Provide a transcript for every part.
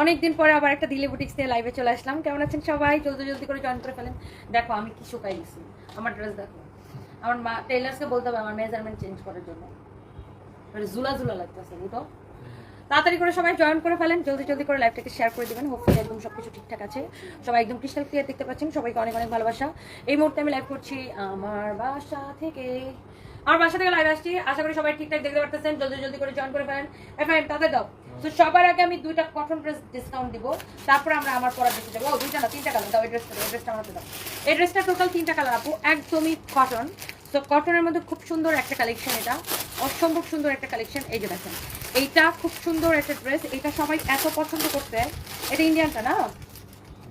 অনেকদিন পরে আবার একটা দিলে বুটিক্স নিয়ে লাইভে চলে আসলাম। কেমন আছেন সবাই? জলদি জলদি করে জয়েন করে ফেলেন। দেখো, আমি কি শুকাই গেছি। আমার ড্রেস দেখো। আমার মা টেলার্সকে বলতে হবে, আমার মেজারমেন্ট চেঞ্জ করার জন্য। মানে জুলা জুলা লাগতেছে, বুঝো? তাড়াতাড়ি করে সবাই জয়েন করে ফেলেন। জলদি জলদি করে লাইভটাকে শেয়ার করে দিবেন। হোপফুলি একদম সব কিছু ঠিকঠাক আছে। সবাই একদম ক্রিস্টাল ক্লিয়ার দেখতে পাচ্ছেন। সবাইকে অনেক অনেক ভালোবাসা। এই মুহূর্তে আমি লাইভ করছি আমার বাসা থেকে। আমার বাসা থেকে আশা করি সবাই ঠিকঠাক দেখতে পারতেছেন। জলদি জলদি করে জয়েন তাদের দাও। তো সবার আগে আমি দুইটা কটন ডিসকাউন্ট দিব। আমরা আমার যাব। কালার দাও এই দাও এই ড্রেসটা টোটাল তিনটা কালার আপু। একদমই কটন তো কটনের মধ্যে খুব সুন্দর একটা কালেকশন এটা। অসম্ভব সুন্দর একটা কালেকশন এই যে দেখেন। এইটা খুব সুন্দর একটা ড্রেস এটা সবাই এত পছন্দ করতে। এটা ইন্ডিয়ানটা না?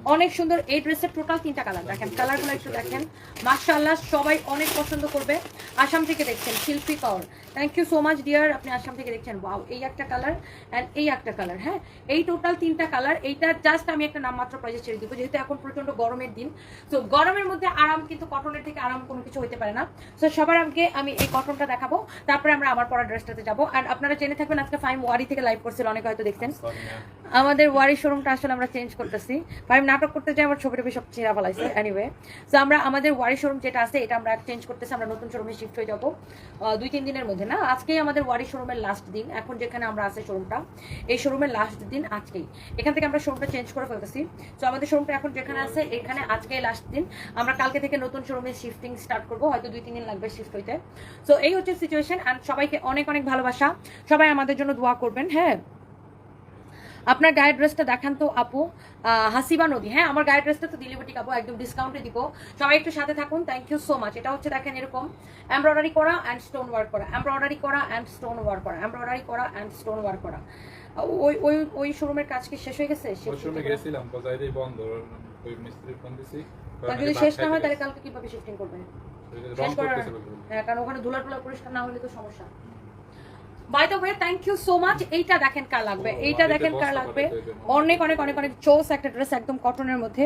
অনেক সুন্দর এই ড্রেসের টোটাল তিনটা কালার দেখেন কালারগুলো একটু দেখেন। মার্শাল্লাহ সবাই অনেক পছন্দ করবে। আসাম থেকে দেখছেন Shilpi Kar. Thank you so much dear আপনি আসাম থেকে দেখছেন। ওয়াও এই একটা কালার অ্যান্ড এই একটা কালার হ্যাঁ? এই টোটাল তিনটা কালার এইটা জাস্ট আমি একটা নামমাত্র প্রাইজে ছেড়ে দিব যেহেতু এখন প্রচণ্ড গরমের দিন। তো গরমের মধ্যে আরাম কিন্তু কটনের থেকে আরাম কোনো কিছু হতে পারে না। তো সবার আগে আমি এই কটনটা দেখাবো তারপরে আমরা আমার পরা ড্রেসটাতে যাব। আর আপনারা জেনে থাকবেন আজকে ফাইম ওয়ারি থেকে লাইভ করছিল অনেকে হয়তো দেখছেন। আমাদের ওয়ারি শোরুমটা আসলে আমরা চেঞ্জ করতেছি। ফাইম নাটক করতে যাই, আমার ছবি টবি সব ছিঁড়া ফেলাইছে এনিওয়ে তো আমরা, আমাদের ওয়ারি শোরুম যেটা আছে, এটা আমরা চেঞ্জ করতেছি, আমরা নতুন শোরুমে শিফট হয়ে যাব দুই তিন দিনের মধ্যে, না? আজকেই আমাদের ওয়ারি শোরুমের লাস্ট দিন, এখন যেখানে আমরা আছে শোরুমটা এই শোরুমের লাস্ট দিন আজকেই। এখান থেকে আমরা শোরুমটা চেঞ্জ করে ফেলতেছি। তো আমাদের শোরুমটা এখন যেখানে আছে, এখানে আজকেই লাস্ট দিন। আমরা কালকে থেকে নতুন শোরুমে শিফটিং স্টার্ট করব, হয়তো দুই তিন দিন লাগবে শিফট হইতে। তো এই হচ্ছে সিচুয়েশন অ্যান্ড সবাইকে অনেক অনেক ভালোবাসা। সবাই আমাদের জন্য দোয়া করবেন হ্যাঁ? আপনার গায়ের ড্রেসটা দেখান তো আপু। হাসিবা নদী। হ্যাঁ আমার গায়ের ড্রেসটা তো দিলিবটি কাপু একদম ডিসকাউন্টে দিব। সবাই একটু সাথে থাকুন থ্যাংক ইউ সো মাচ এটা হচ্ছে দেখেন এরকম এমব্রয়ডারি করা অ্যান্ড স্টোন ওয়ার্ক করা। এমব্রয়ডারি করা অ্যান্ড স্টোন ওয়ার্ক করা। এমব্রয়ডারি করা অ্যান্ড স্টোন ওয়ার্ক করা। ওই ওই ওই শোরুমের কাজ কি শেষ হয়ে গেছে? শেষ ওই গেছিলাম বন্ধ। ওই মিস্ত্রি ফোন দিছি। তাহলে যদি শেষ না হয় তাহলে কালকে কীভাবে শিফটিং করবেন? হ্যাঁ কারণ ওখানে ধুলা টুলা পরিষ্কার না হলে তো সমস্যা। By the way thank you so much এইটা দেখেন কার লাগবে? এইটা দেখেন কার লাগবে? অনেক অনেক অনেক অনেক চোস একটা ড্রেস একদম কটনের মধ্যে।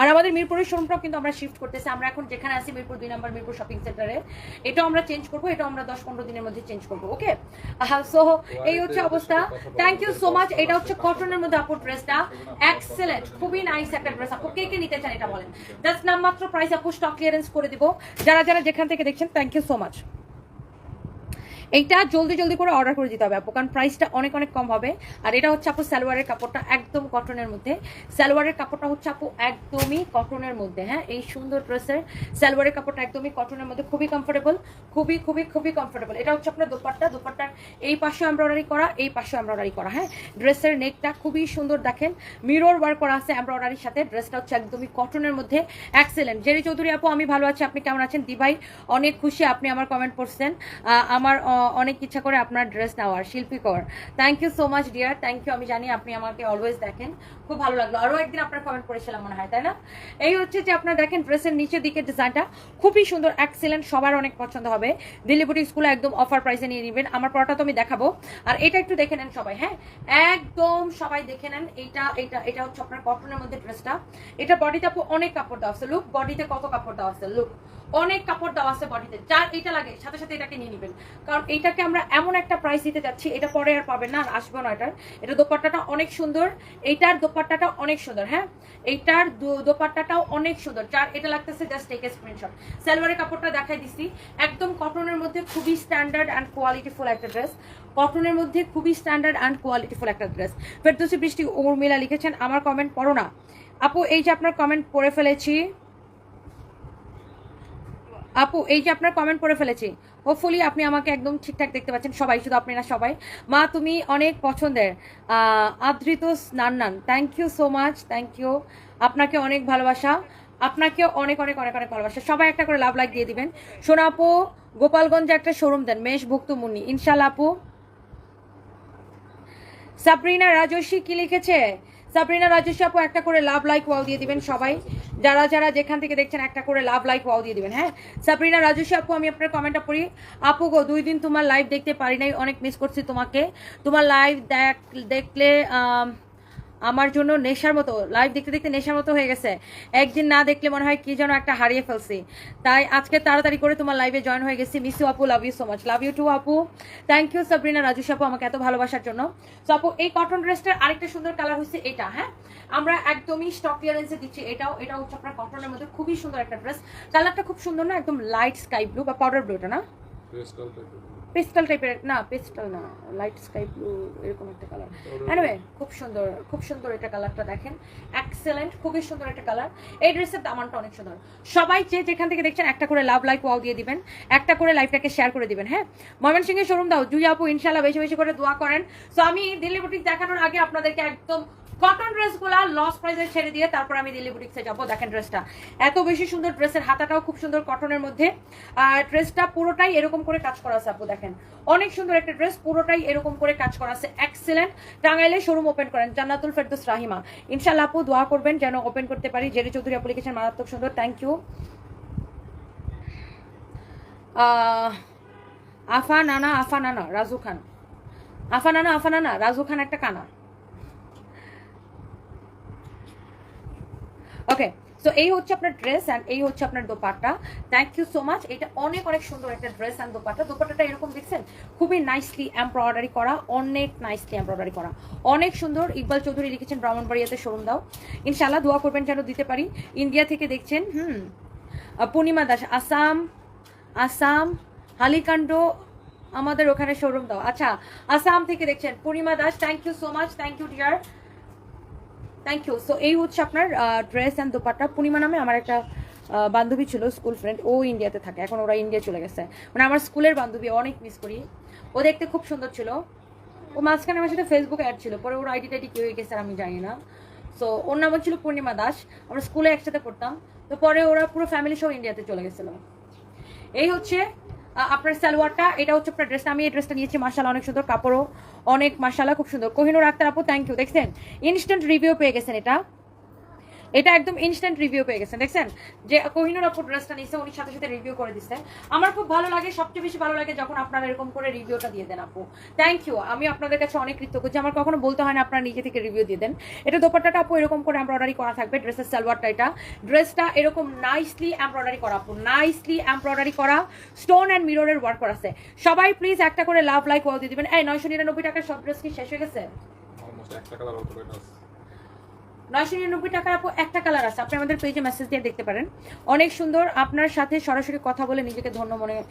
আর আমাদের মিরপুরের শোরুমটাও কিন্তু আমরা শিফট করতেছি। আমরা এখন যেখানে আছি মিরপুর দুই নম্বর মিরপুর শপিং সেন্টারে এটাও আমরা চেঞ্জ করব এটাও আমরা দশ পনেরো দিনের মধ্যে চেঞ্জ করব ওকে সো এই হচ্ছে অবস্থা। থ্যাংক ইউ সো মাচ এটা হচ্ছে কটনের মধ্যে আপুর ড্রেসটা এক্সেলেন্ট খুবই নাইস একটা ড্রেস আপু কে কে নিতে চান এটা বলেন? জাস্ট নামমাত্র প্রাইস আপু স্টক ক্লিয়ারেন্স করে দিব। যারা যারা যেখান থেকে দেখছেন থ্যাংক ইউ সো মাচ এইটা জলদি জলদি করে অর্ডার করে দিতে হবে আপু, কারণ প্রাইসটা অনেক অনেক কম হবে। আর এটা হচ্ছে আপু সালোয়ারের কাপড়টা একদম কটনের মধ্যে। সালোয়ারের কাপড়টা হচ্ছে আপু একদমই কটনের মধ্যে হ্যাঁ? এই সুন্দর ড্রেসের সালোয়ারের কাপড়টা একদমই কটনের মধ্যে, খুবই কমফোর্টেবল খুবই খুবই খুবই কমফোর্টেবল এটা হচ্ছে আপনার দোপাট্টা। দোপাট্টার এই পাশে এমব্রয়ডারি করা, এই পাশে এমব্রয়ডারি করা হ্যাঁ? ড্রেসের নেকটা খুবই সুন্দর দেখেন। মিরর ওয়ার্ক করা আছে এমব্রয়ডারির সাথে। ড্রেসটা হচ্ছে একদমই কটনের মধ্যে। এক্সেলেন্ট জেরি চৌধুরী আপু, আমি ভালো আছি। আপনি কেমন আছেন? দিভাই, অনেক খুশি আপনি আমার কমেন্ট করছেন। আমার অনেক ইচ্ছা করে আপনার ড্রেস নেওয়ার Shilpi Kar thank you so much dear thank you আমি জানি আপনি আমাকে অলওয়েজ দেখেন। খুব ভালো লাগল। আরও একদিন আপনার কমেন্ট করেছিলাম মনে হয়, তাই না? এই হচ্ছে যে আপনার দেখেন ড্রেসের নিচের দিকের ডিজাইনটা খুবই সুন্দর এক্সেলেন্ট সবার অনেক পছন্দ হবে। দিল্লি বুটিক স্কুলে একদম অফার প্রাইসে নিয়ে নেবেন। আমার পড়াটা তো আমি দেখাবো। আর এটা একটু দেখে নেন সবাই হ্যাঁ? একদম সবাই দেখে নেন এইটা এইটা এটা হচ্ছে আপনার কটনের মধ্যে ড্রেসটা এটা বডিতে অনেক কাপড় দেওয়া আছে। লুক বডিতে কত কাপড় দেওয়া আছে? লুক অনেক কাপড় দেওয়া আছে বডিতে যার এটা লাগে, সাথে সাথে এটাকে নিয়ে নেবেন। কারণ এইটাকে আমরা এমন একটা প্রাইস দিতে যাচ্ছি, এটা পরে আর পাবেন না আর আসবে না এটার। এটা দোপাট্টাটা অনেক সুন্দর। এইটার দোপাট্টাটা অনেক সুন্দর হ্যাঁ? এইটার দোপাট্টাটাও অনেক সুন্দর। যার, এটা লাগতেছে জাস্ট টেক স্ক্রিনশট সালোয়ারের কাপড়টা দেখাই দিছি একদম কটনের মধ্যে খুবই স্ট্যান্ডার্ড অ্যান্ড কোয়ালিটিফুল একটা ড্রেস কটনের মধ্যে খুবই স্ট্যান্ডার্ড অ্যান্ড কোয়ালিটিফুল একটা ড্রেস ফেরদৌসি বৃষ্টি উর্মিলা লিখেছেন, আমার কমেন্ট পড়ো না। আপু, এই যে আপনার কমেন্ট পড়ে ফেলেছি। আপু, এই যে আপনার কমেন্ট পড়ে ফেলেছি। হোপফুলি আপনি আমাকে একদম ঠিকঠাক দেখতে পাচ্ছেন, সবাই, শুধু আপনি না, সবাই। মা, তুমি অনেক পছন্দের। Adrit Nannan thank you so much thank you আপনাকে অনেক ভালোবাসা আপনাকেও অনেক অনেক অনেক অনেক ভালোবাসা। সবাই একটা করে লাভ লাইক দিয়ে দিবেন। সোনা আপু গোপালগঞ্জে একটা শোরুম দেন, মেশ ভুক্ত মুন্নি ইনশাল্লাহ আপু। সাবরিনা রাজস্বী কি লিখেছে? সাবরিনা, রাজেশ আপু, একটা করে লাভ লাইক ওয়াও দিয়ে দিবেন সবাই। যারা যারা যেখান থেকে দেখছেন একটা করে লাভ লাইক ওয়াও দিয়ে দিবেন হ্যাঁ? সাবরিনা, রাজেশ আপু, আমি আপনার কমেন্টটা পড়ি। আপু গো, দুই দিন তোমার লাইভ দেখতে পারি নাই, অনেক মিস করছি তোমাকে। তোমার লাইভ দেখ, দেখলে আমার জন্য নেশার মতো লাইভ দেখতে দেখতে নেশার মতো হয়ে গেছে। একদিন না দেখলে মনে হয় কি যেন একটা হারিয়ে ফেলছি। তাই আজকে তাড়াতাড়ি করে তোমার লাইভে জয়েন হয়ে গেছি। মিস ইউ আপু love you so much love you too আপু থ্যাংক ইউ সাবরিনা রাজু আপু আমাকে এত ভালোবাসার জন্য। সো আপু এই কটন ড্রেসটার আরেকটা সুন্দর কালার হচ্ছে এটা হ্যাঁ? আমরা একদমই স্টক ক্লিয়ারেন্সে দিচ্ছি এটাও এটা হচ্ছে আপনার কটনের মধ্যে খুবই সুন্দর একটা ড্রেস কালারটা খুব সুন্দর না, একদম লাইট স্কাই ব্লু বা পাউডার ব্লুটা না? ক্রিস্টাল টাইপের পেস্টাল টাইপের না পেস্টাল না লাইট স্কাই ব্লু এরকম একটা কালার এনিওয়ে খুব সুন্দর খুব সুন্দর এটা কালারটা দেখেন। এক্সেলেন্ট খুবই সুন্দর একটা কালার এই ড্রেসের দামানটা অনেক সুন্দর। সবাই যে যেখান থেকে দেখছেন একটা করে লাভ লাইক ওয়াও দিয়ে দিবেন একটা করে লাইভটাকে শেয়ার করে দিবেন হ্যাঁ? ময়মনসিংহের শোরুম দাও জুই আপু ইনশাল্লাহ বেশি বেশি করে দোয়া করেন। সো আমি দিল্লি বুটিক দেখানোর আগে আপনাদেরকে একদম কটন ড্রেসগুলা লস প্রাইসে ছেড়ে দিয়ে তারপর আমি দিল্লি বুটিক্সে যাব। দেখেন ড্রেসটা এত বেশি সুন্দর ড্রেসের হাতাটাও খুব সুন্দর কটনের মধ্যে। আর ড্রেসটা পুরোটাই এরকম করে কাজ করা আছে আপু, দেখেন। অনেক সুন্দর একটা ড্রেস পুরোটাই এরকম করে কাজ করা আছে। এক্সেলেন্ট টাঙ্গাইলে শোরুম ওপেন করেন, জান্নাতুল ফেরদোস রাহিমা। ইনশাল্লাহ আপু, দোয়া করবেন যেন ওপেন করতে পারি। জেরি চৌধুরী অ্যাপ্লিকেশন মারাত্মক সুন্দর থ্যাংক ইউ আফা নানা আফা নানা, রাজু খান। আফা নানা আফা নানা, রাজু খান একটা কানা। ওকে সো এই হচ্ছে আপনার ড্রেস অ্যান্ড এই হচ্ছে আপনার dupatta. Thank you so much এটা অনেক অনেক সুন্দর একটা ড্রেস অ্যান্ড দোপাট্টা। দোপাট্টাটা এরকম দেখছেন? খুবই নাইসলি এমব্রয়ডারি করা, অনেক নাইসলি এমব্রয়ডারি করা। অনেক সুন্দর। ইকবাল চৌধুরী লিখেছেন ব্রাহ্মণবাড়িয়াতে শোরুম দাও। ইনশাল্লাহ দোয়া করবেন যেন দিতে পারি। ইন্ডিয়া থেকে দেখছেন, হুম পূর্ণিমা দাস, আসাম আসাম হালিকান্ড আমাদের ওখানে শোরুম দাও। আচ্ছা আসাম থেকে দেখছেন, Purnima Das thank you so much thank you dear thank you so এই হচ্ছে আপনার ড্রেস অ্যান্ড দোপাট্টা। পূর্ণিমা নামে আমার একটা বান্ধবী ছিল স্কুল ফ্রেন্ড ও ইন্ডিয়াতে থাকে। এখন ওরা ইন্ডিয়া চলে গেছে। মানে আমার স্কুলের বান্ধবী, অনেক মিস করি। ও দেখতে খুব সুন্দর ছিল। ও মাঝখানে আমার সাথে ফেসবুকে অ্যাড ছিল। পরে ওর আইডি টাইডি কি হয়ে গেছে আমি জানি না। সো ওর নাম ছিল পূর্ণিমা দাস। আমরা স্কুলে একসাথে পড়তাম। তো পরে ওরা পুরো ফ্যামিলি সহ ইন্ডিয়াতে চলে গেছিল। এই হচ্ছে আপনার সালোয়ারটা, এটা হচ্ছে আপনার ড্রেসটা আমি এই ড্রেসটা নিয়েছি মার্শাল অনেক সুন্দর কাপড়ও। অনেক মার্শাল খুব সুন্দর। কোহিনুর আক্তার আপু থ্যাংক ইউ দেখছেন? ইনস্ট্যান্ট রিভিউ পেয়ে গেছেন এটা। এটা একদম ইনস্ট্যান্ট রিভিউ পেয়ে গেছেন, দেখছেন? যে কোহিনুর আপু ড্রেসটা নিচ্ছে উনি সাথে সাথে রিভিউ করে দিচ্ছে আমার খুব ভালো লাগে, সবচেয়ে বেশি ভালো লাগে যখন আপনারা এরকম করে রিভিউটা দিয়ে দেন আপু। থ্যাংক ইউ আমি আপনাদের কাছে অনেক কৃতজ্ঞ যে আমার কখনো বলতে হয় না আপনারা নিজে থেকে রিভিউ দিয়ে দেন। এটা দোপাট্টাটা আপু এরকম করে এমব্রয়ডারি করা থাকবে ড্রেসের সালোয়ারটা এটা। ড্রেসটা এরকম নাইসলি এমব্রয়ডারি করা আপু নাইসলি এমব্রয়ডারি করা। স্টোন অ্যান্ড মিররের ওয়ার্ক করা আছে। সবাই প্লিজ একটা করে লাভ লাইক ওয়াল দিয়ে দিবেন। এই, নয়শো নিরানব্বই টাকার সব ড্রেস কি শেষ হয়ে গেছে? অলমোস্ট একটা কালার নয়শো নিরানব্বই টাকার আপু একটা কালার আছে। আপনি আমাদের পেজে মেসেজ দিয়ে দেখতে পারেন। অনেক সুন্দর। আপনার সাথে সরাসরি কথা বলে নিজেকে ধন্য মনে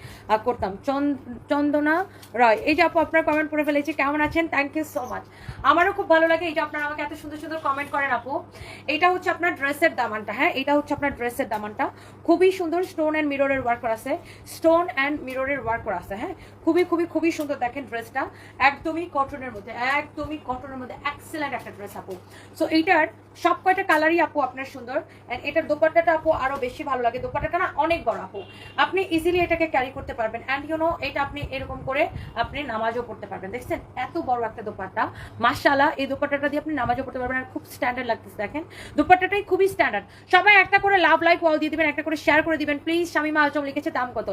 করতাম। চন- চন্দনা রয়, এই যে আপু, আপনার কমেন্ট করে ফেলেছি। কেমন আছেন? থ্যাংক ইউ সো মাচ আমারও খুব ভালো লাগে এই যে আপনারা আমাকে এত সুন্দর সুন্দর কমেন্ট করেন আপু। এটা হচ্ছে আপনার ড্রেসের দামানটা হ্যাঁ? এটা হচ্ছে আপনার ড্রেসের দামানটা। খুবই সুন্দর স্টোন অ্যান্ড মিররের ওয়ার্ক করা আছে। স্টোন অ্যান্ড মিররের ওয়ার্ক করা আছে হ্যাঁ? খুবই খুবই খুবই সুন্দর দেখেন ড্রেসটা একদমই কটনের মধ্যে, একদমই কটনের মধ্যে এক্সেলেন্ট একটা ড্রেস আপু। সো এইটার সব কয়টা কালারই আপু আপনার সুন্দর? অ্যান্ড এটার দোপাট্টাটা আপু আরও বেশি ভালো লাগে। দোপাট্টাটা না অনেক বড় আপু। আপনি ইজিলি এটাকে ক্যারি করতে পারবেন। অ্যান্ড ইউ নো এটা আপনি এরকম করে আপনি নামাজও পড়তে পারবেন। দেখছেন? এত বড় একটা দোপাট্টা। মাশাআল্লাহ, এই দোপাট্টাটা দিয়ে আপনি নামাজও পড়তে পারবেন। আর খুব স্ট্যান্ডার্ড লাগতেছে, দেখেন। দোপাট্টাটাই খুবই স্ট্যান্ডার্ড সবাই একটা করে লাভ লাইক ওয়াল দিয়ে দিবেন, একটা করে শেয়ার করে দিবেন। প্লিজ শামিমা আজম লিখেছে দাম কত?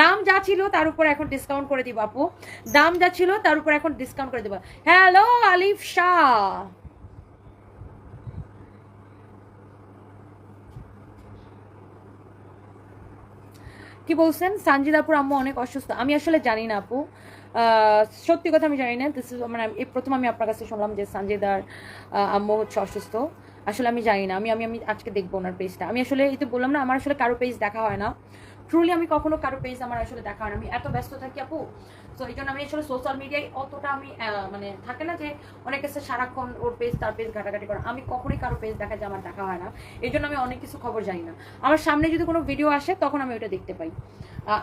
দাম যা ছিল তার উপর এখন ডিসকাউন্ট করে দিব আপু। দাম যা ছিল তার উপর এখন ডিসকাউন্ট করে দিব। হ্যালো আলিফ শাহ। কি বলছেন? সানজিদাপুর আম্মু অনেক অসুস্থ। আমি আসলে জানি না আপু। সত্যি কথা আমি জানি না। দিস ইজ মানে এই প্রথম আমি আপনার কাছে শুনলাম যে সঞ্জয়দার আম্মু হচ্ছে অসুস্থ। আসলে আমি জানি না। আমি আমি আমি আজকে দেখব ওনার পেজটা আমি আসলে এই তো বললাম না, আমার আসলে কারও পেজ দেখা হয় না। ট্রুলি আমি কখনো কারও পেজ আমার আসলে দেখা হয় আমি এত ব্যস্ত থাকি আপু, তো এই জন্য আমি আসলে সোশ্যাল মিডিয়ায় অতটা আমি মানে থাকে না যে অনেক কাছে সারাক্ষণ ওর পেজ তার পেজ ঘাটাঘাটি করে। আমি কখনোই কারও পেজ দেখা যায় আমার দেখা হয় না। এই জন্য আমি অনেক কিছু খবর জানি না। আমার সামনে যদি কোনো ভিডিও আসে, তখন আমি ওটা দেখতে পাই।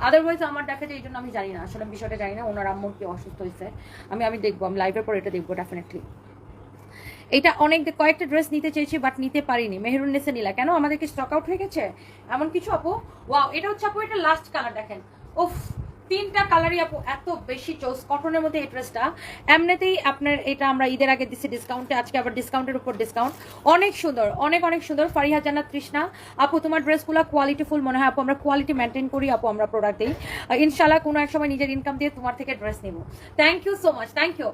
আদারওয়াইজ আমার দেখা যায় এই জন্য আমি জানি না। আসলে বিষয়টা জানি না, ওনার আম্মুর কি অসুস্থ হয়েছে। আমি আমি দেখব, আমি লাইভের পর এটা দেখব ডেফিনেটলি এটা অনেক কয়েকটা ড্রেস নিতে চেয়েছি বাট নিতে পারিনি। মেহরুন নেসে নিলা। কেন? আমাদের কি স্টক আউট হয়ে গেছে? এমন কিছু, আপু? ওয়াও এটা হচ্ছে, আপু, এটা লাস্ট কালার দেখেন। উফ, তিনটা কালারই আপু, এত বেশি চোস কটনের মধ্যে এই ড্রেসটা এমনিতেই আপনার এটা আমরা ঈদের আগে দিচ্ছি ডিসকাউন্টে আজকে আবার ডিসকাউন্টের উপর ডিসকাউন্ট অনেক সুন্দর, অনেক অনেক সুন্দর। ফারিহা, জান্নাত তৃষ্ণা আপু, তোমার ড্রেসগুলো কোয়ালিটি ফুল মনে হয়। আপু, আমরা কোয়ালিটি মেনটেন করি, আপু, আমরা প্রোডাক্ট দিই। ইনশাল্লাহ কোনো এক সময় নিজের ইনকাম দিয়ে তোমার থেকে ড্রেস নেব। Thank you so much thank you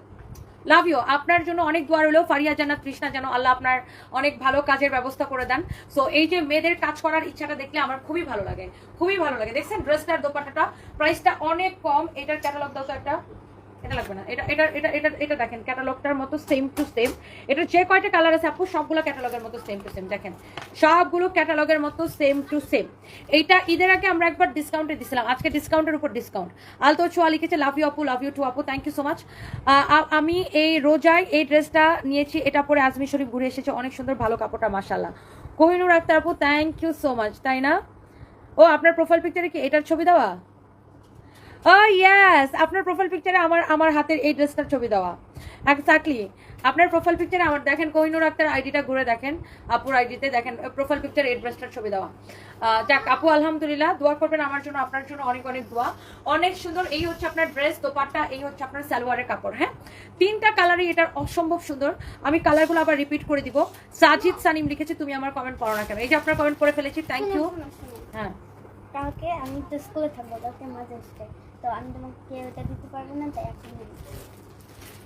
love you আপনার জন্য অনেক দোয়া রইল। ফারিয়া জানা তৃষ্ণা যেন আল্লাহ আপনার অনেক ভালো কাজের ব্যবস্থা করে দেন। সো এই যে মেয়েদের কাজ করার ইচ্ছাটা দেখলে আমার খুবই ভালো লাগে। খুবই ভালো লাগে। দেখছেন ড্রেসটার দোপাট্টাটা প্রাইসটা অনেক কম। এটার ক্যাটালগ দাও তো একটা। এটা এটা এটা এটা এটা দেখেন ক্যাটালগটার মতো সেম টু সেম যে কালার আছে আপু, সবগুলো ক্যাটালগের মতো সেম টু সেম দেখেন, সবগুলো ক্যাটালগের মতো সেম টু সেম ঈদের আগে আমরা একবার দিছিলাম। আজকে ডিসকাউন্টের উপর ডিসকাউন্ট ছোয়া লিখেছে ইউ আপু লাভ ইউ টু আপু থ্যাংক ইউ আমি এই রোজায় এই ড্রেসটা নিয়েছি, এটা পরে আজমি শরীফ ঘুরে এসেছে, অনেক সুন্দর ভালো কাপড়টা মাসাল্লাহ কোহিনুর আক্তার আপু থ্যাংক ইউ সো মাচ তাই না? ও, আপনার প্রোফাইল পিকচারে কি এটার ছবি দেওয়া? ও ইয়েস আপনার প্রোফাইল পিকচারে আমার আমার হাতের এই ড্রেসটার ছবি দেওয়া। এক্স্যাক্টলি আপনার প্রোফাইল পিকচারে আমার দেখেন কোহিনুর আক্তার আইডিটা ঘুরে দেখেন। আপুর আইডিতে দেখেন প্রোফাইল পিকচার এই ড্রেসটার ছবি দেওয়া। যাক আপু আলহামদুলিল্লাহ দোয়া করবেন আমার জন্য আপনার জন্য অনেক অনেক দোয়া। অনেক সুন্দর এই হচ্ছে আপনার ড্রেস দোপাট্টা এই হচ্ছে আপনার সালোয়ারের কাপড় হ্যাঁ? তিনটা কালারই এটার অসম্ভব সুন্দর। আমি কালারগুলো আবার রিপিট করে দিব। সাজিদ সানিম লিখেছে তুমি আমার কমেন্ট পড়ো না কেন? এই যে আপনার কমেন্ট করে ফেলেছি থ্যাংক ইউ হ্যাঁ। কালকে আমি তো স্কুলে থাকব কালকে মাঝে তো আমি তোমাকে ওটা দিতে পারব না তাই এখন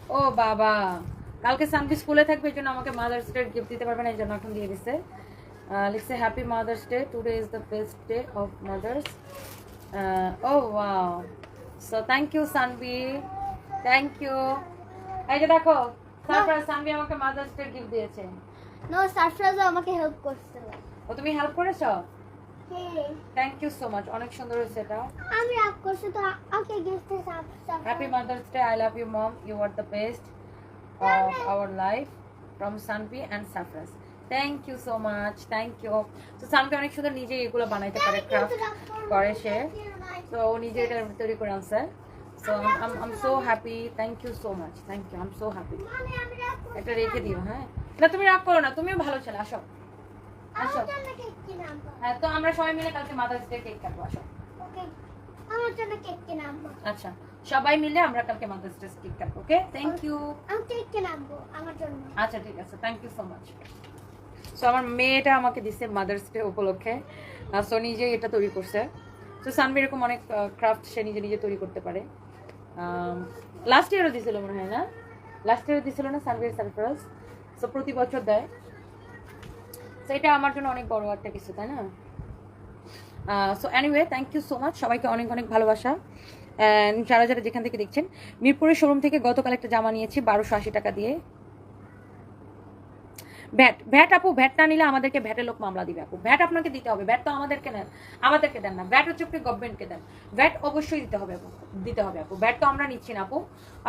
ও বাবা কালকে সানভি স্কুলে থাকবে এই জন্য আমাকে মাদার্স ডে গিফট দিতে পারবে না এই জন্য এখন দিয়ে আহ, লিখছে happy mother's day today is the best day of mothers oh wow so thank you Sanvi. Thank you এই যে দেখো তারপরে সানভি আমাকে মাদার্স ডে গিফট দিয়েছে। নো সারপ্রাইজও আমাকে হেল্প করছিল ও তুমি হেল্প করেছ? থ্যাংক ইউ সো মাচ অনেক সুন্দর হয়েছে এটা। আমি রাগ করছি তো আমাকে gift happy mother's day I love you mom you are the best of our life from Sanvi and Safras. Thank you so much thank you তো সানভি অনেক সুন্দর নিজে এগুলো বানাইতে পারে ক্রাফট করে সে। তো ও নিজে এটা তৈরি করে আনছে। So um so happy thank you so much thank you um so happy এটা রেখে দিও হ্যাঁ। না তুমি রাগ করো না তুমিও ভালো ছেলে আসো। আসো। হ্যাঁ তো আমরা সবাই মিলে কালকে মাদার্স ডে কেক কাটবো আসো। আমার জন্য কেক কিনে আনব। আচ্ছা সবাই মিলে আমরা কালকে মাদার্স ডে কেক কাটবো ওকে? থ্যাংক ইউ আমি কেক কিনে আনব আমার জন্য। আচ্ছা ঠিক আছে thank you so much so আমার মেয়েটা আমাকে দিচ্ছে মাদার্স ডে উপলক্ষে সো নিজে এটা তৈরি করছে। তো সানভি এরকম অনেক ক্রাফট সে নিজে নিজে তৈরি করতে পারে। লাস্ট ইয়ারও দিছিল মনে হয় না? লাস্ট ইয়ারও দিছিল না সানভির সারপ্রাইজ সো প্রতি বছর দেয়। সো এটা আমার জন্য অনেক বড় একটা কিছু, তাই না? So anyway thank you so much সবাইকে অনেক অনেক ভালোবাসা। যারা যারা যেখান থেকে দেখছেন, মিরপুরের শোরুম থেকে গতকাল একটা জামা নিয়েছি, বারোশো আশি টাকা দিয়ে। ভ্যাট ভ্যাট আপু, ভ্যাট না নিলে আমাদেরকে ভ্যাটের লোক মামলা দিবে আপু। ভ্যাট আপনাকে দিতে হবে, ভ্যাট তো আমাদেরকে নেন, আমাদেরকে দেন না। ভ্যাট হচ্ছে আপনি গভর্নমেন্টকে দেন। ভ্যাট অবশ্যই দিতে হবে আপু, দিতে হবে আপু। ভ্যাট তো আমরা নিচ্ছি না আপু।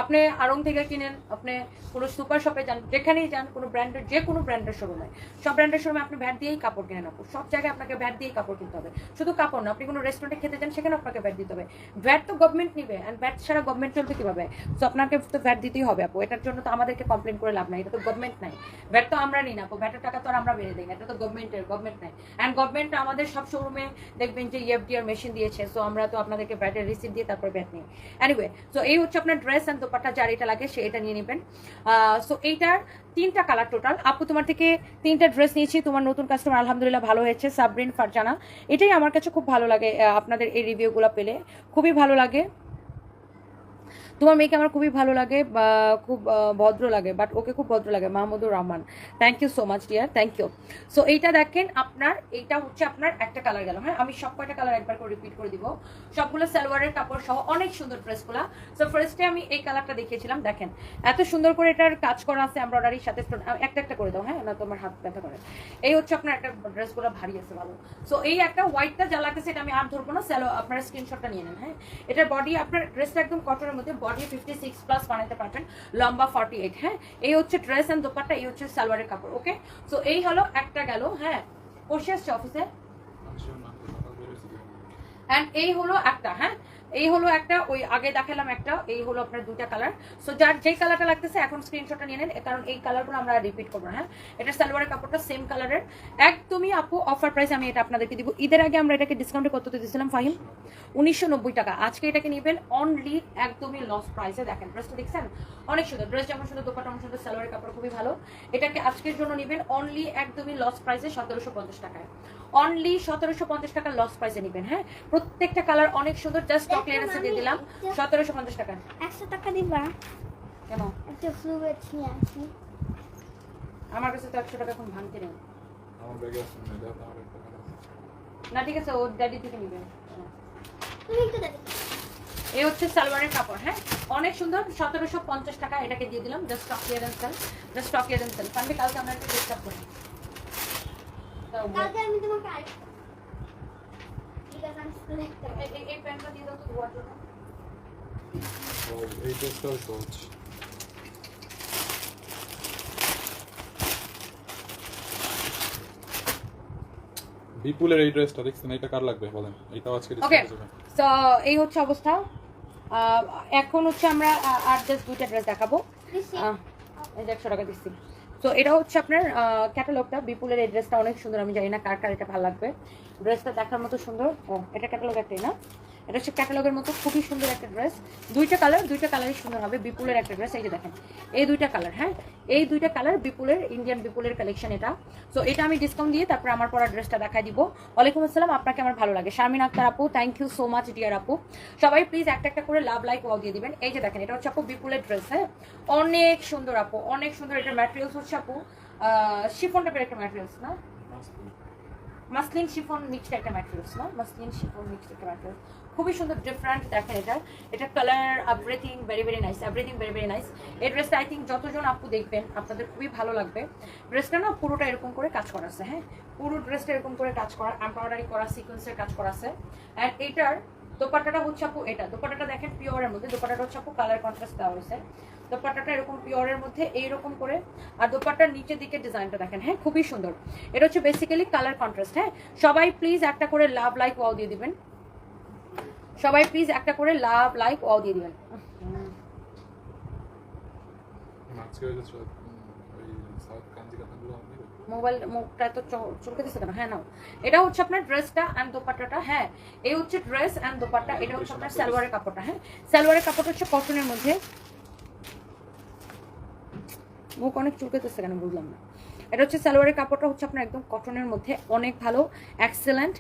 আপনি আড়ং থেকে কিনেন, আপনি কোনো সুপার শপে যান, যেখানেই যান, কোনো ব্র্যান্ডের যে কোনো ব্র্যান্ডের শোরুমে সব ব্র্যান্ডের শোরুমে আপনি ভ্যাট দিয়েই কাপড় কিনেন আপু। সব জায়গায় আপনাকে ভ্যাট দিয়েই কাপড় কিনতে হবে। শুধু কাপড় না, আপনি কোনো রেস্টুরেন্টে খেতে যান সেখানে আপনাকে ভ্যাট দিতে হবে। ভ্যাট তো গভর্নমেন্ট নিবে অ্যান্ড ভ্যাট ছাড়া গভর্নমেন্ট চলবে কীভাবে? তো আপনাকে তো ভ্যাট দিতেই হবে আপু। এটার জন্য তো আমাদেরকে কমপ্লেন করে লাভ নাই, এটা তো গভর্নমেন্ট নাই। ভ্যাট তো আমরা নিই। না আপু ভ্যাটের টাকা তো আমরা বেড়ে দিই না, এটা তো গভর্নমেন্টের গভর্নমেন্ট নাই। অ্যান্ড গভর্নমেন্ট আমাদের সব শোরুমে দেখবেন যে ইএফডিআর মেশিন দিয়েছে সো আমরা তো আপনাদেরকে ভ্যাটের রিসিপ্ট দিয়ে তারপর ভ্যাট নিই। এনিওয়ে সো এই হচ্ছে আপনার ড্রেস অ্যান্ড দোপাট্টা, যার এটা লাগে সে এটা নিয়ে নেবেন। সো এইটার তিনটা কালার টোটাল আপু, তোমার থেকে তিনটা ড্রেস নিয়েছি, তোমার নতুন কাস্টমার আলহামদুলিল্লাহ ভালো হয়েছে, সাবরিন, ফারজানা। এটাই আমার কাছে খুব ভালো লাগে আপনাদের এই রিভিউগুলো পেলে। খুবই ভালো লাগে। তোমার মেয়েকে আমার খুবই ভালো লাগে বা খুব ভদ্র লাগে বাট ওকে খুব ভদ্র লাগে, Mahmudur Rahman. Thank you so much dear thank you so এইটা দেখেন আপনার, এইটা হচ্ছে আপনার একটা কালার গেল। হ্যাঁ আমি সব কয়টা কালার একবার করে রিপিট করে দিব। সবগুলো সালোয়ারের কাপড় সহ অনেক সুন্দর ড্রেসগুলো। সো ফার্স্টে আমি এই কালারটা দেখিয়েছিলাম, দেখেন। এত সুন্দর করে এটার কাজ করা আছে এমব্রয়ডারির সাথে। একটা একটা করে দাও হ্যাঁ না তোমার হাত ব্যথা করে। এই হচ্ছে আপনার একটা ড্রেসগুলো ভারী আছে, ভালো। সো এই একটা হোয়াইটটা যা লাগতেছে এটা আমি আর ধরবো না স্যালো আপনার স্ক্রিনশটটা নিয়ে নেন হ্যাঁ। এটার বডি আপনার ড্রেসটা একদম কটনের মধ্যে বডি ফিফটি সিক্স প্লাস বানাতে পারবেন লম্বা ফর্টি এইট হ্যাঁ? এই হচ্ছে ড্রেস অ্যান্ড দোপাট্টা এই হচ্ছে সালোয়ারের কাপড় ওকে? সো এই হলো একটা গেল হ্যাঁ? আসছে অফিসে অ্যান্ড এই হলো একটা হ্যাঁ? এই হলো একটা, ওই আগে দেখালাম একটা, এই হলো আপনার দুইটা কালার সো যার যেই কালারটা লাগতেছে, এখন স্ক্রিনশটটা নিয়ে নেন, কারণ এই কালারগুলো আমরা রিপিট করব হ্যাঁ? এটা সালোয়ারের কাপড়টা সেম কালারের একদমই আপু অফার প্রাইস আমি এটা আপনাদেরকে দিব। ঈদের আগে আমরা এটাকে ডিসকাউন্টে কত দিয়েছিলাম, ফাহিম? উনিশশো টাকা। আজকে এটাকে নেবেন অনলি একদমই লস প্রাইসে দেখেন ড্রেসটা দেখছেন? অনেক সুন্দর। ড্রেস যেমন সুন্দর দোকানটা অনেক সুন্দর, সালোয়ারের কাপড় খুবই ভালো। এটাকে আজকের জন্য নেবেন অনলি একদমই লস প্রাইসে সতেরোশো পঞ্চাশ টাকায়। অনলি সতেরোশো পঞ্চাশ টাকা লস প্রাইসে নেবেন হ্যাঁ? প্রত্যেকটা কালার অনেক সুন্দর জাস্ট স্টক ক্লিয়ারেন্সে দিয়ে দিলাম। সতেরোশো পঞ্চাশ টাকা। একশো টাকা দিবা? কেন একটা ফ্লুইড নিয়ে আসি। আমার কাছে তো একশো টাকা এখন ভাঙতে নেই। আমার ব্যাগে আছে না দাও আমার একটা না ঠিক আছে ওর ড্যাডি থেকে নিবে। তুমি একটু দেখো। এই হচ্ছে সালোয়ারের কাপড় হ্যাঁ? অনেক সুন্দর সতেরোশো পঞ্চাশ টাকা এটাকে দিয়ে দিলাম just stock clearance sale just stock clearance sale কালকে আমরা একটা করি। কালকে আমি তোমাকে আর বিকজ আমি স্কুলে এই- এই- এই প্যান্টটা দিয়ে দাও তো ধোয়ার জন্য এই ড্রেসটাও সহজ। বিপুলের এই ড্রেসটা দেখছেন এটা কার লাগবে বলেন? এটাও আজকে ওকে এই হচ্ছে অবস্থা। আহ, এখন হচ্ছে আমরা আর জাস্ট দুইটা ড্রেস দেখাবো। দিছি আহ, এই একশো টাকা দিচ্ছি। তো এটা হচ্ছে আপনার ক্যাটালগটা বিপুলের এই ড্রেসটা অনেক সুন্দর, আমি জানি না কার কার এটা ভালো লাগবে। ড্রেসটা দেখার মতো সুন্দর। ও, এটা ক্যাটালগ একটাই না? এটা হচ্ছে ক্যাটালগের মতো খুবই সুন্দর একটা ড্রেস দুইটা কালার দুইটা কালারই সুন্দর হবে। বিপুলের একটা ড্রেস এই যে দেখেন। এই দুইটা কালার হ্যাঁ? এই দুইটা কালার বিপুলের ইন্ডিয়ান বিপুলের কালেকশন এটা। সো এটা আমি ডিসকাউন্ট দিয়ে তারপর আমার পরা ড্রেসটা দেখাই দিব। ওয়ালাইকুম আসসালাম আপনাকে আমার ভালো লাগে। শারমিন আক্তার আপু thank you so much dear আপু। সবাই প্লিজ একটা একটা করে লাভ লাইক ওয়াও দিয়ে দিবেন। এই যে দেখেন এটা হচ্ছে আপু বিপুলের ড্রেস হ্যাঁ? অনেক সুন্দর আপু অনেক সুন্দর এটার ম্যাটেরিয়ালস হচ্ছে আপু। শিফন টাইপের একটা ম্যাটেরিয়ালস না? মাসলিন। শিফন মিক্সড একটা ম্যাটেরিয়ালস না? মাসলিন শিফন মিক্সড একটা ম্যাটেরিয়ালস খুবই সুন্দর ডিফারেন্ট দেখেন এটা। এটা colour everything very very nice everything very very nice এই ড্রেসটা আই থিঙ্ক যতজন আপু দেখবেন, আপনাদের খুবই ভালো লাগবে। ড্রেসটা না পুরোটা এরকম করে কাজ করা আছে হ্যাঁ? পুরো ড্রেসটা এরকম করে কাজ করা এমব্রয়ডারি করা সিকোয়েন্সের কাজ করা আছে। অ্যান্ড এটার দোপাট্টাটা হচ্ছে আপু এটা। দোপাট্টাটা দেখেন পিওরের মধ্যে, দোপাট্টাটা হচ্ছে আপু কালার কন্ট্রাস্ট দেওয়া হয়েছে। দোপাট্টাটা এরকম পিওরের মধ্যে এইরকম করে। আর দোপাট্টার নিচের দিকে ডিজাইনটা দেখেন হ্যাঁ? খুবই সুন্দর। এটা হচ্ছে বেসিক্যালি কালার কন্ট্রাস্ট হ্যাঁ? সবাই প্লিজ একটা করে লাভ লাইক ওয়াও দিয়ে দিবেন। সবাই প্লিজ একটা করে লাভ লাইক ওয়াও দিয়ে দিবেন। আপনি মোবাইল মুখটা তো চুলকে দিচ্ছে কেন? হ্যাঁ নাও। এটা হচ্ছে আপনার ড্রেসটা অ্যান্ড দোপাট্টাটা হ্যাঁ। এই হচ্ছে ড্রেস অ্যান্ড দোপাট্টা এটা হচ্ছে আপনার সালোয়ারের কাপড়টা হ্যাঁ। সালোয়ারের কাপড়টা হচ্ছে কটনের মধ্যে। মুখ অনেক চুলকেতেছে কেন বুঝলাম না। এটা হচ্ছে সালোয়ারের কাপড়টা হচ্ছে আপনার একদম কটনের মধ্যে। অনেক ভালো এক্সেলেন্ট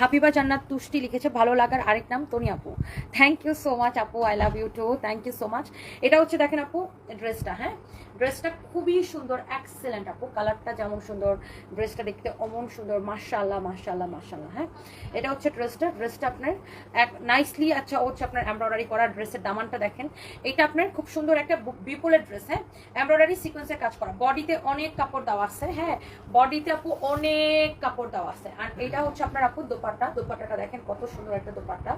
হাবিবা জান্নাত তুষ্টি লিখেছে, ভালো লাগার আরেক নাম তনি আপু। থ্যাংক ইউ সো মাচ আপু I love you too thank you so much এটা হচ্ছে দেখেন আপু ড্রেসটা হ্যাঁ? ড্রেসটা খুবই সুন্দর এক্সেলেন্ট আপু। কালারটা যেমন সুন্দর ড্রেসটা দেখতে অমন সুন্দর মার্শাল্লাহ মার্শাল্লাহ মার্শাল্লাহ হ্যাঁ? এটা হচ্ছে ড্রেসটা ড্রেসটা আপনার এক নাইসলি আচ্ছা হচ্ছে আপনার এমব্রয়ডারি করা ড্রেসের দামানটা দেখেন। এটা আপনার খুব সুন্দর একটা বিপুলের ড্রেস হ্যাঁ? এমব্রয়ডারি সিকোয়েন্সের কাজ করা। বডিতে অনেক কাপড় দেওয়া আছে হ্যাঁ বডিতে আপু অনেক কাপড় দেওয়া আছে। আর এটা হচ্ছে আপনার আপু দোপাট্টা। দোপাট্টাটা দেখেন কত সুন্দর একটা দোপাট্টা।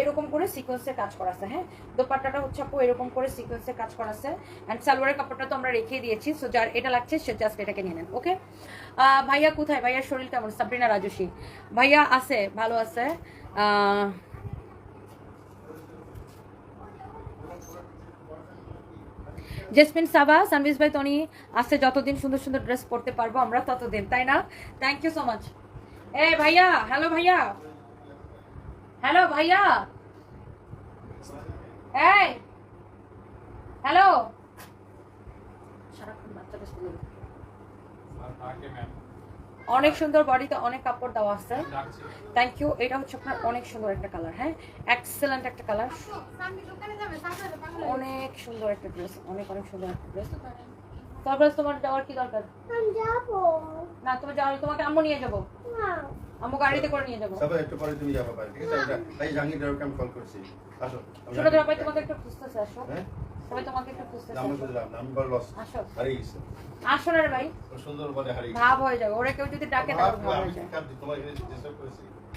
এরকম করে সিকোয়েন্সের কাজ করা আছে হ্যাঁ। দোপাট্টাটা হচ্ছে আপু এরকম করে সিকোয়েন্সের কাজ করা আছে। অ্যান্ড সালোয়ারের কাপড়টা তো আমরা রেখে দিয়েছি সো যার এটা লাগছে, সে জাস্ট এটাকে নিয়ে নেন ওকে ভাইয়া কোথায়? ভাইয়ার শরীর কেমন? সাবরিনা রাজস্বী ভাইয়া আছে, ভালো আছে। জেসমিন সাবা সানভিস ভাই তনি আসে যতদিন সুন্দর সুন্দর ড্রেস পরতে পারব, আমরা ততদিন, তাই না? থ্যাংক ইউ সো মাচ এ ভাইয়া হ্যালো ভাইয়া। হ্যালো ভাইয়া। হ্যালো সারাক্ষণ বাচ্চাটা শুনে অনেক সুন্দর বডিতে অনেক কাপড় দেওয়া আছে। থ্যাংক ইউ এটা হচ্ছে আপনার অনেক সুন্দর একটা কালার হ্যাঁ? এক্সেলেন্ট একটা কালার অনেক সুন্দর একটা ড্রেস অনেক অনেক সুন্দর একটা ড্রেস তারপরে তোমার যাওয়ার কি দরকার? না তুমি যাওয়ার তোমাকে আম্মু নিয়ে যাব। না আম্মু গাড়িতে করে নিয়ে যাব। সবাই একটু পরে তুমি যাবা ঠিক আছে? তাই জাহাঙ্গীর ড্রাইভারকে আমি কল করছি। আসো ছোট জাহাঙ্গীর- তোমাকে একটু খুঁজতেছে আসো। হ্যাঁ? তোমাকে একটু ভাই। সুন্দর হারিয়ে ভাব হয়ে যাবে। ওরা কেউ যদি ডাকে তাহলে ভাব হয়ে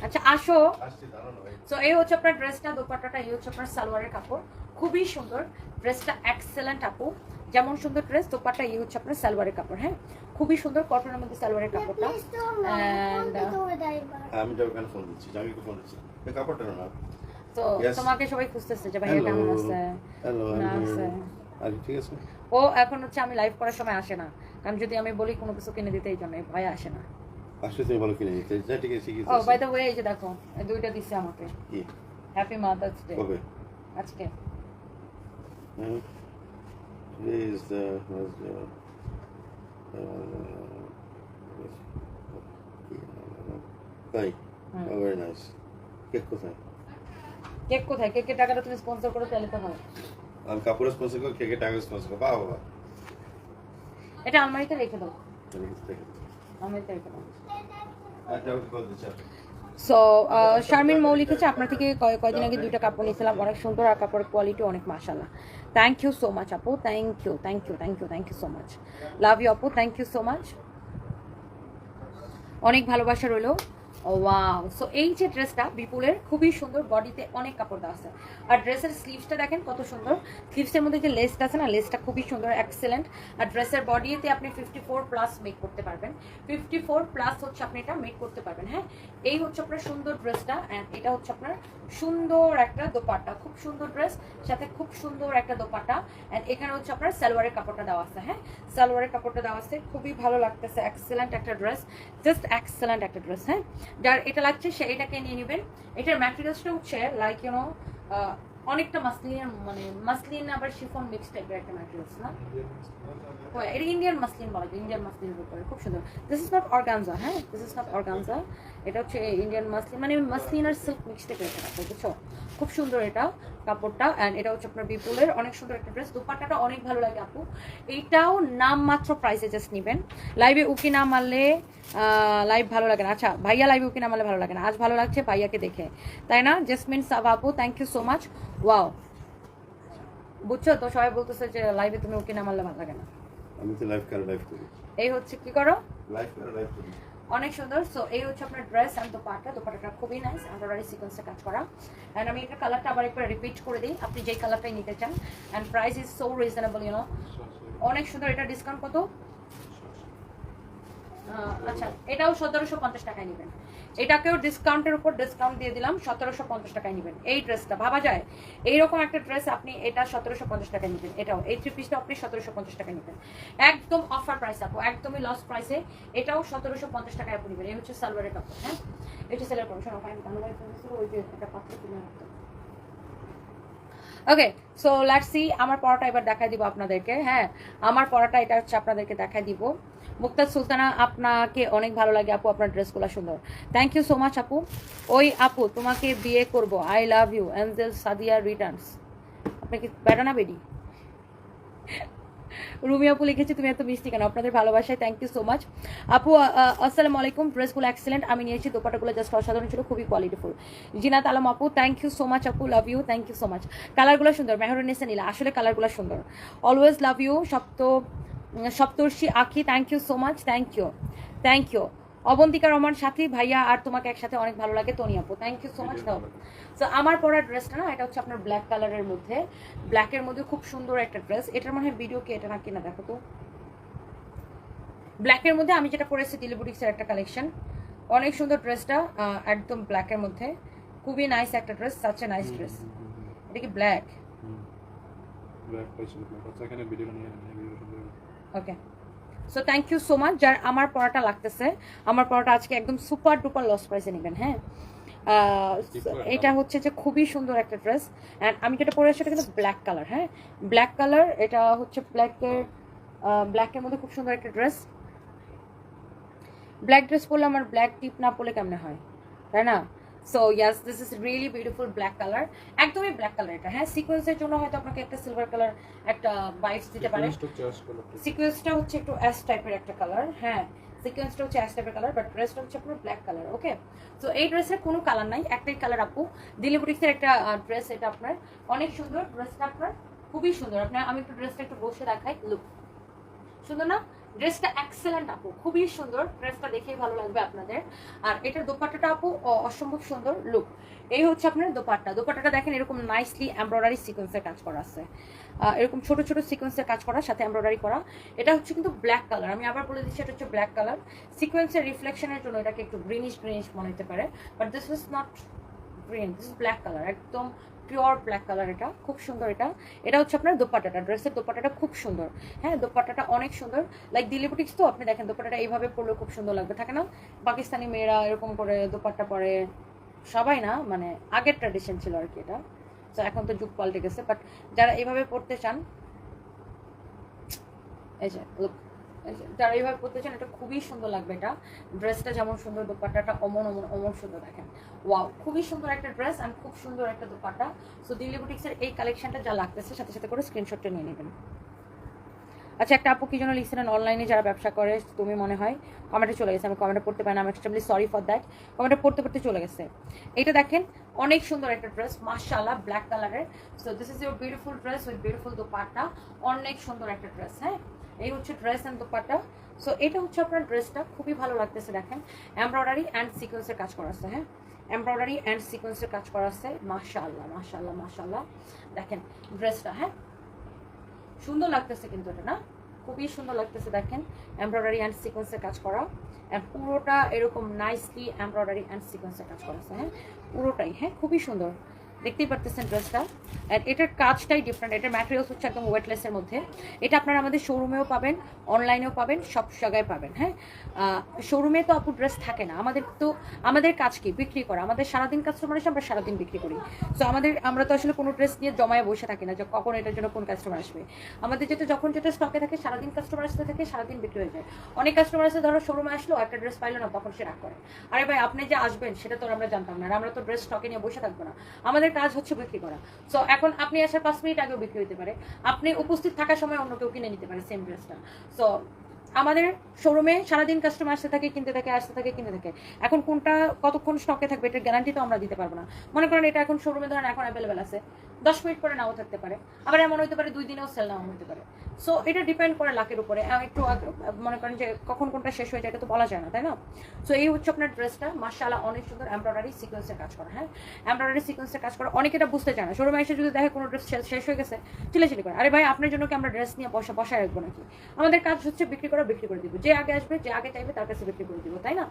আচ্ছা আসো। আসছি দাঁড়ানো ভাই। সো এই হচ্ছে আপনার ড্রেসটা দোপাট্টাটা এই হচ্ছে আপনার সালোয়ারের কাপড়। খুবই সুন্দর। ড্রেসটা এক্সেলেন্ট আপু। যেমন সুন্দর ড্রেস দোপাট্টা এই হচ্ছে আপনার সালোয়ারের কাপড় হ্যাঁ? খুবই সুন্দর কটনের মধ্যে সালোয়ারের কাপড়টা। প্লিজ তো And, তোমার ড্রাইভার আমি ফোন দিচ্ছি জাহাঙ্গীরকে ফোন দিচ্ছি। কাপড়টা না তো তোমাকে সবাই খুঁজতেছে যে ভাইয়া কেমন আছে? না আছে? ঠিক আছে। ও এখন হচ্ছে আমি লাইভ করার সময় আসে না। কারণ যদি আমি বলি কোনো কিছু কিনে দিতে এই জন্য ভয় আসে না। আসলে তুমি ভালো কিনে নিতে যা ঠিক আছে ও বাই দ্য ওয়ে এই যে দেখো দুইটা দিচ্ছে আমাকে। কি? হ্যাপি মাদার্স ডে কবে? আজকে। হ্যাঁ। তাই। ভেরি নাইস কেক কোথায়? কেক কোথায়? কেকের টাকাটা তুমি স্পন্সর করে তাহলে তো হয়। আমি কাপড় স্পন্সর করি কে কে টাকা স্পন্সর করি বাবা বাবা এটা আলমারিতে রেখে দাও। আলমারিতে রেখে দাও। আচ্ছা সো শারমিন মৌ লিখেছে আপনার থেকে কয় কয়দিন আগে দুইটা কাপড় নিয়েছিলাম অনেক সুন্দর আর কাপড়ের কোয়ালিটি অনেক মাসাল্লাহ থ্যাংক ইউ সো মাচ আপু। Thank you thank you thank you thank you so much love you আপু। থ্যাংক ইউ সো মাচ অনেক ভালোবাসা রইল। ওয়াও সো এই যে ড্রেসটা বিপুলের খুবই সুন্দর বডিতে অনেক কাপড় দেওয়া আছে। আর ড্রেসের স্লিভসটা দেখেন কত সুন্দর। স্লিভসের মধ্যে যে লেসটা আছে না লেসটা খুবই সুন্দর এক্সেলেন্ট আর ড্রেসের বডিতে আপনি ফিফটি ফোর প্লাস মেক করতে পারবেন। ফিফটি ফোর প্লাস হচ্ছে আপনি এটা মেক করতে পারবেন হ্যাঁ? এই হচ্ছে আপনার সুন্দর ড্রেসটা অ্যান্ড এটা হচ্ছে আপনার সুন্দর একটা দোপাট্টা, খুব সুন্দর ড্রেস সাথে খুব সুন্দর একটা দোপাট্টা। অ্যান্ড এখানে হচ্ছে আপনার সালোয়ারের কাপড়টা দেওয়া আছে হ্যাঁ? সালোয়ারের কাপড়টা দেওয়া আছে, খুবই ভালো লাগতেছে এক্সেলেন্ট একটা ড্রেস জাস্ট এক্সেলেন্ট একটা ড্রেস হ্যাঁ? যার, এটা লাগছে, সে এটাকে নিয়ে নেবেন। এটার ম্যাটেরিয়ালসটা হচ্ছে লাইক ইউনো অনেকটা মাসলিনের মানে মাসলিন আবার শিফন মিক্স টাইপের একটা ম্যাটেরিয়ালস না? এটা ইন্ডিয়ান মাসলিন বলা যায় ইন্ডিয়ান মাসলিনের উপরে খুব সুন্দর। দিস ইজ নট অর্গানজা হ্যাঁ? দিস ইজ নট অর্গানজা এটা হচ্ছে ইন্ডিয়ান মাসলিন মানে মাসলিন আর সিল্ক মিক্স টাইপের একটা বুঝছ? খুব সুন্দর এটা কাপড়টা অ্যান্ড এটা হচ্ছে আপনার বিপুলের। অনেক সুন্দর একটা ড্রেস দুপাট্টাটা অনেক ভালো লাগে আপু। এইটাও নামমাত্র প্রাইসে জাস্ট নেবেন। লাইভে উকি না মারলে লাইভ ভালো লাগে না। আচ্ছা ভাইয়া লাইভে উকি না মারলে ভালো লাগে না। আজ ভালো লাগছে ভাইয়াকে দেখে। তাই না? জেসমিন সাব আপু thank you so much wow বুঝছ? তো সবাই বলতেছে যে লাইভে তুমি উকি না মারলে ভালো লাগে না। আমি তো লাইভ করে লাইভ করি? এই হচ্ছে কি করো? লাইভ করে লাইভ করি? অনেক সুন্দর। সো এই হচ্ছে আপনার ড্রেস অ্যান্ড দোপাটা দোপাটাটা খুবই নাইস এমব্রয়ডারি সিকোয়েন্সে কাজ করা। অ্যান্ড আমি এটা কালারটা আবার একবার রিপিট করে দিই। আপনি যেই কালারটাই নিতে চান। And price is so reasonable you know অনেক সুন্দর এটা ডিসকাউন্ট কত? আচ্ছা এটাও সতেরোশো পঞ্চাশ টাকায় নেবেন। এটাকেও ডিসকাউন্টের উপর ডিসকাউন্ট দিয়ে দিলাম, সতেরোশো পঞ্চাশ টাকায় নেবেন। এই ড্রেসটা ভাবা যায়? এইরকম একটা ড্রেস আপনি এটা সতেরোশো পঞ্চাশ টাকায় নেবেন, এটাও। এই থ্রি পিসটা আপনি সতেরোশো পঞ্চাশ টাকায় নেবেন। একদম অফার প্রাইস আপু, একদমই লস প্রাইসে এটাও সতেরোশো পঞ্চাশ টাকায় আপনি নেবেন। এই হচ্ছে সালোয়ারের কাপড় হ্যাঁ? এটা সেলের কাপড়, শোনো ফাইন ধানবাড়ি ওই যে একটা পাত্র কিনে রাখতে ওকে সো লেটস সি আমার পড়াটা এবার দেখাই দিব আপনাদেরকে হ্যাঁ? আমার পড়াটা এটা হচ্ছে আপনাদেরকে দেখাই দিব। মুক্তাজ সুলতানা আপনাকে অনেক ভালো লাগে আপু আপনার ড্রেসগুলো সুন্দর। থ্যাংক ইউ সো মাচ আপু। ওই আপু তোমাকে বিয়ে করব। I love you angel Sadia returns আপনি কি বেটা না বেডি রুমি আপু লিখেছি তুমি এত মিষ্টি কেন? আপনাদের ভালোবাসায় থ্যাংক ইউ সো মাচ আপু আসসালামু আলাইকুম। ড্রেসগুলো এক্সেলেন্ট আমি নিয়েছি দোপাটাগুলো জাস্ট অসাধারণ ছিল খুবই কোয়ালিটিফুল জিনাত আলম আপু থ্যাংক ইউ সো মাচ আপু love you thank you so much কালারগুলো সুন্দর মেহরুনেসা নীলা আসলে কালারগুলো সুন্দর। অলওয়েজ লাভ ইউ সপ্ত উম, Saptarshi Akhi thank you so much thank you thank you Abantika Rahman Sathi ভাইয়া আর তোমাকে একসাথে অনেক ভালো লাগে তনি আপু থ্যাংক ইউ সো মাচ দাও সো আমার পরা ড্রেসটা না এটা হচ্ছে আপনার ব্ল্যাক কালারের মধ্যে ব্ল্যাকের মধ্যে খুব সুন্দর একটা ড্রেস এটার মনে হয় ভিডিও কি এটা না কিনা দেখো তো। ব্ল্যাকের মধ্যে আমি যেটা পরেছি দিলিবুটিক্সের একটা কালেকশন অনেক সুন্দর ড্রেসটা একদম ব্ল্যাকের মধ্যে। খুবই নাইস একটা dress such a nice dress এটা কি ব্ল্যাক ব্ল্যাক পাইছিল এখানে ভিডিও নিয়ে video okay so thank you so much যার আমার পড়াটা লাগতেছে আমার পড়াটা আজকে একদম সুপার ডুপার লস প্রাইসে নেবেন হ্যাঁ? এটা হচ্ছে যে খুবই সুন্দর একটা ড্রেস অ্যান্ড আমি যেটা পরে সেটা কিন্তু ব্ল্যাক কালার হ্যাঁ? ব্ল্যাক কালার এটা হচ্ছে ব্ল্যাকের ব্ল্যাকের মধ্যে খুব সুন্দর একটা ড্রেস ব্ল্যাক ড্রেস পরলে আমার ব্ল্যাক টিপ না পরলে কেমন হয়? তাই না? So yes this is really beautiful black colour একদমই ব্ল্যাক কালার এটা। হ্যাঁ সিকোয়েন্সের জন্য হয়তো আপনাকে একটা সিলভার কালার একটা বাইটস দিতে পারে। সিকোয়েন্সটা হচ্ছে একটু অ্যাশ টাইপের একটা কালার হ্যাঁ। সিকোয়েন্সটা হচ্ছে অ্যাশ টাইপের কালার বাট ড্রেসটা হচ্ছে আপনার ব্ল্যাক কালার ওকে তো এই ড্রেসের কোনো কালার নাই একটাই কালার আপু। দিল্লি বুটিক্সের একটা ড্রেস এটা আপনার। অনেক সুন্দর ড্রেসটা আপনার। খুবই সুন্দর। আপনার আমি একটু ড্রেসটা একটু বসে দেখাই। লুক সুন্দর না? ড্রেসটা এক্সেলেন্ট আপু। খুবই সুন্দর। ড্রেসটা দেখেই ভালো লাগবে আপনাদের। আর এটার দোপাট্টাটা, আপু অসম্ভব সুন্দর লুক এই হচ্ছে আপনার দোপাট্টা। দোপাট্টাটা দেখেন এরকম নাইসলি এমব্রয়ডারি সিকোয়েন্সের কাজ করা আছে। এরকম ছোট ছোট সিকোয়েন্সের কাজ করা, সাথে এমব্রয়ডারি করা। এটা হচ্ছে কিন্তু ব্ল্যাক কালার আমি আবার বলে দিচ্ছি, এটা হচ্ছে ব্ল্যাক কালার সিকোয়েন্সের রিফ্লেকশনের জন্য এটাকে একটু গ্রিনিশ গ্রিনিশ মনে হতে পারে। But this is not green this is black colour একদম পিওর ব্ল্যাক কালার এটা, খুব সুন্দর এটা। এটা হচ্ছে আপনার দোপাট্টাটা, ড্রেসের দোপাট্টাটা খুব সুন্দর। হ্যাঁ দোপাট্টাটা অনেক সুন্দর। লাইক দিল্লি তো, আপনি দেখেন দোপাট্টাটা এইভাবে পরলে খুব সুন্দর লাগবে। থাকে না? পাকিস্তানি মেয়েরা এরকম করে দোপাট্টা পরে, সবাই না মানে আগের ট্র্যাডিশন ছিল আর কি এটা। তো এখন তো যুগ পাল্টে গেছে বাট যারা এইভাবে পড়তে চান, এই যে যারা এইভাবে পড়তে চান, এটা খুবই সুন্দর লাগবে এটা। ড্রেসটা যেমন সুন্দর, দোপাট্টাটা অমন অমন অমন সুন্দর দেখেন। ওয়াও খুবই সুন্দর একটা ড্রেস অ্যান্ড খুব সুন্দর একটা দোপাট্টা। সো দিল্লি বুটিক্সের এই কালেকশনটা যা লাগতেছে, সাথে সাথে করে স্ক্রিনশটটা নিয়ে নেবেন। আচ্ছা একটা আপু কি জন্য লিখছিলেন অনলাইনে যারা ব্যবসা করে, তুমি মনে হয় কমেন্টে চলে গেছে। আমি কমেন্টে পড়তে পারি না আমি এক্সট্রিমলি সরি ফর দ্যাট কমেন্টে পড়তে পড়তে চলে গেছে। এটা দেখেন, অনেক সুন্দর একটা ড্রেস মাশাআল্লাহ ব্ল্যাক কালারের so this is your beautiful dress with beautiful dupatta. অনেক সুন্দর একটা ড্রেস হ্যাঁ? এই হচ্ছে ড্রেস অ্যান্ড দোপাট্টা। সো এটা হচ্ছে আপনার ড্রেসটা খুবই ভালো লাগতেছে দেখেন। এমব্রয়ডারি অ্যান্ড সিকোয়েন্সের কাজ করা আছে হ্যাঁ? এমব্রয়ডারি অ্যান্ড সিকোয়েন্সের কাজ করা আছে। মাশাআল্লাহ মাশাআল্লাহ মাশাআল্লাহ। দেখেন ড্রেসটা হ্যাঁ? সুন্দর লাগতেছে কিন্তু এটা, না? খুবই সুন্দর লাগতেছে দেখেন। এমব্রয়ডারি অ্যান্ড সিকোয়েন্সের কাজ করা। পুরোটা এরকম নাইসলি এমব্রয়ডারি অ্যান্ড সিকোয়েন্সের কাজ করা আছে হ্যাঁ? পুরোটাই হ্যাঁ? খুবই সুন্দর। দেখতেই পারতেছেন ড্রেসটা। অ্যান্ড এটার কাজটাই ডিফারেন্ট এটার ম্যাটেরিয়ালস হচ্ছে একদম ওয়েটলেসের মধ্যে। এটা আপনারা আমাদের শোরুমেও পাবেন অনলাইনেও পাবেন, সব জায়গায় পাবেন হ্যাঁ? শোরুমে তো আপু ড্রেস থাকে না। আমাদের তো, আমাদের কাজ কি? বিক্রি করা। আমাদের সারাদিন কাস্টমার এসে আমরা সারাদিন বিক্রি করি। সো আমাদের, আমরা তো আসলে কোনো ড্রেস নিয়ে জমায় বসে থাকি না যে কখন এটার জন্য কোন কাস্টমার আসবে। আমাদের যেটা, যখন যেটা স্টকে থাকে, সারাদিন কাস্টমার আসতে থাকে, সারাদিন বিক্রি হয়ে যায়। অনেক কাস্টমার আসে ধরো শোরুমে আসলো, একটা ড্রেস পাইলো না, তখন সে রাগ করে। আরে ভাই, আপনি যে আসবেন, সেটা তো আমরা জানতাম না। আর আমরা তো ড্রেস স্টকে নিয়ে বসে থাকব না। আমাদের কাজ হচ্ছে বিক্রি করা। সো এখন আপনি আসার পাঁচ মিনিট আগেও বিক্রি হতে পারে। আপনি উপস্থিত থাকার সময় অন্য কেউ কিনে নিতে পারে সেম ড্রেসটা সো আমাদের শোরুমে সারাদিন কাস্টমার আসতে থাকে, কিনতে থাকে, আসতে থাকে, কিনতে থাকে। এখন কোনটা, কতক্ষণ স্টকে থাকবে, এটার গ্যারান্টি তো আমরা দিতে পারব না। মনে করেন এটা এখন শোরুমে ধরেন এখন অ্যাভেলেবেল আছে। দশ মিনিট পরে নাও থাকতে পারে। আবার এমন হতে পারে দুই দিনেও সেল নাও হতে পারে। সো এটা ডিপেন্ড করে লাখের উপরে। একটু মনে করেন যে কখন কোনটা শেষ হয়ে যায় এটা তো বলা যায় না, তাই না? সো এই হচ্ছে আপনার ড্রেসটা মার্শাল্লাহ অনেক সুন্দর এমব্রয়ডারি সিকোয়েন্সের কাজ করা হ্যাঁ? এমব্রয়ডারি সিকোয়েন্সের কাজ করা, অনেকে এটা বুঝতে চায় না। শোরুমে এসে যদি দেখে কোনো ড্রেস শেষ হয়ে গেছে চিলেচিলি করে। আরে ভাই, আপনার জন্য কি আমরা ড্রেস নিয়ে বসা বসায় রাখব নাকি? আমাদের কাজ হচ্ছে বিক্রি করা, বিক্রি করে দিব। যে আগে আসবে, যে আগে চাইবে, তার কাছে বিক্রি করে দিব, তাই না?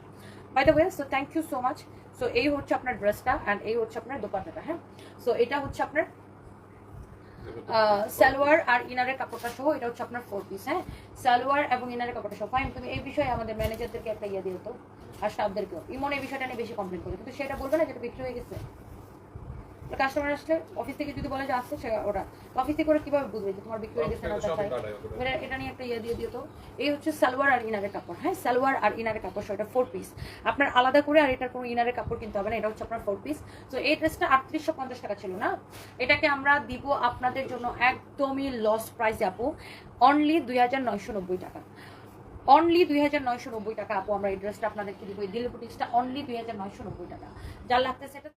By the way so thank you so much so এই হচ্ছে আপনার ড্রেসটা অ্যান্ড এই হচ্ছে আপনার দোপাট্টাটা হ্যাঁ? সো এটা হচ্ছে আপনার সালোয়ার আর ইনারের কাপড়টা সহ, এটা হচ্ছে আপনার ফোর পিস হ্যাঁ? সালোয়ার এবং ইনারের কাপড়টা সহ। ফাইন তুমি এই বিষয়ে আমাদের ম্যানেজারদেরকে একটা ইয়ে দিয়ে তো, আর স্টাফদেরকেও ইমন এই বিষয়টা নিয়ে বেশি কমপ্লেন করে, কিন্তু সেটা বলবে না যেটা বিক্রি হয়ে গেছে। কাস্টমার আসলে অফিস থেকে যদি বলে যে আসছে সে ওরা অফিস থেকে ওরা কীভাবে বুঝবে যে তোমার বিক্রি হয়ে গেছে না তাই এটা নিয়ে একটা ইয়ে দিয়ে দিও তো। এই হচ্ছে সালোয়ার আর ইনারের কাপড় হ্যাঁ? সালোয়ার আর ইনারের কাপড় সেটা ফোর পিস আপনার আলাদা করে আর এটার কোনো ইনারের কাপড় কিনতে হবে না এটা হচ্ছে আপনার ফোর পিস তো এই ড্রেসটা আটত্রিশশো পঞ্চাশ টাকা ছিল না? এটাকে আমরা দিব আপনাদের জন্য একদমই লস প্রাইস আপু। অনলি দুই হাজার নয়শো নব্বই টাকা। অনলি দুই হাজার নয়শো নব্বই টাকা আপু আমরা এই ড্রেসটা আপনাদেরকে দিব। এই দিল বুটিক্সটা অনলি দুই হাজার নয়শো নব্বই টাকা। যার লাগতেছে এটা